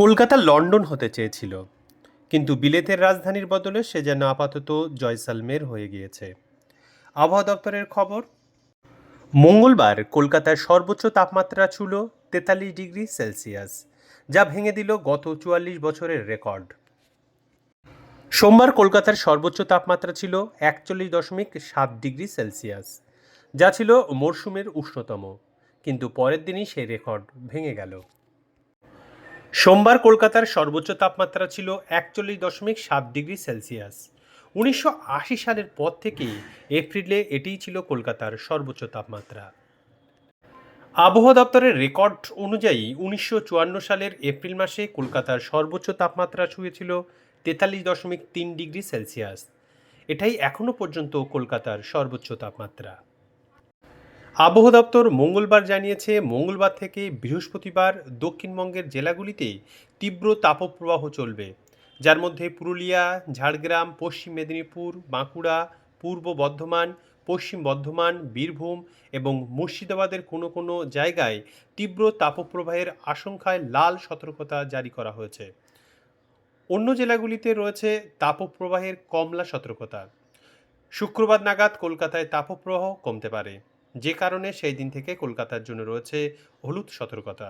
Kolkata London হতে চেয়েছিল, কিন্তু বিলেতের রাজধানীর বদলে সে যেন আপাতত জয়সালমের হয়ে গিয়েছে। আবহাওয়া দপ্তরের খবর, মঙ্গলবার কলকাতার সর্বোচ্চ তাপমাত্রা ছিল তেতাল্লিশ ডিগ্রি সেলসিয়াস, যা ভেঙে দিল গত চুয়াল্লিশ বছরের রেকর্ড। সোমবার কলকাতার সর্বোচ্চ তাপমাত্রা ছিল একচল্লিশ দশমিক সাত ডিগ্রি সেলসিয়াস, যা ছিল মরশুমের উষ্ণতম, কিন্তু পরের দিনই সেই রেকর্ড ভেঙে গেল। সোমবার কলকাতার সর্বোচ্চ তাপমাত্রা ছিল একচল্লিশ দশমিক সাত ডিগ্রি সেলসিয়াস। উনিশশো আশি সালের পর থেকে এপ্রিলে এটিই ছিল কলকাতার সর্বোচ্চ তাপমাত্রা। আবহাওয়া দপ্তরের রেকর্ড অনুযায়ী উনিশশো চুয়ান্ন সালের এপ্রিল মাসে কলকাতার সর্বোচ্চ তাপমাত্রা ছুঁয়েছিল তেতাল্লিশ দশমিক তিন ডিগ্রি সেলসিয়াস। এটাই এখনও পর্যন্ত কলকাতার সর্বোচ্চ তাপমাত্রা। আবহাওয়া দপ্তর মঙ্গলবার জানিয়েছে, মঙ্গলবার থেকে বৃহস্পতিবার দক্ষিণবঙ্গের জেলাগুলিতে তীব্র তাপপ্রবাহ চলবে। যার মধ্যে পুরুলিয়া, ঝাড়গ্রাম, পশ্চিম মেদিনীপুর, বাঁকুড়া, পূর্ব বর্ধমান, পশ্চিম বর্ধমান, বীরভূম এবং মুর্শিদাবাদের কোনো কোনো জায়গায় তীব্র তাপপ্রবাহের আশঙ্কায় লাল সতর্কতা জারি করা হয়েছে। অন্য জেলাগুলিতে রয়েছে তাপপ্রবাহের কমলা সতর্কতা। শুক্রবার নাগাদ কলকাতায় তাপপ্রবাহ কমতে পারে। যে কারণে সেই দিন থেকে কলকাতার জন্য রয়েছে হলুদ সতর্কতা।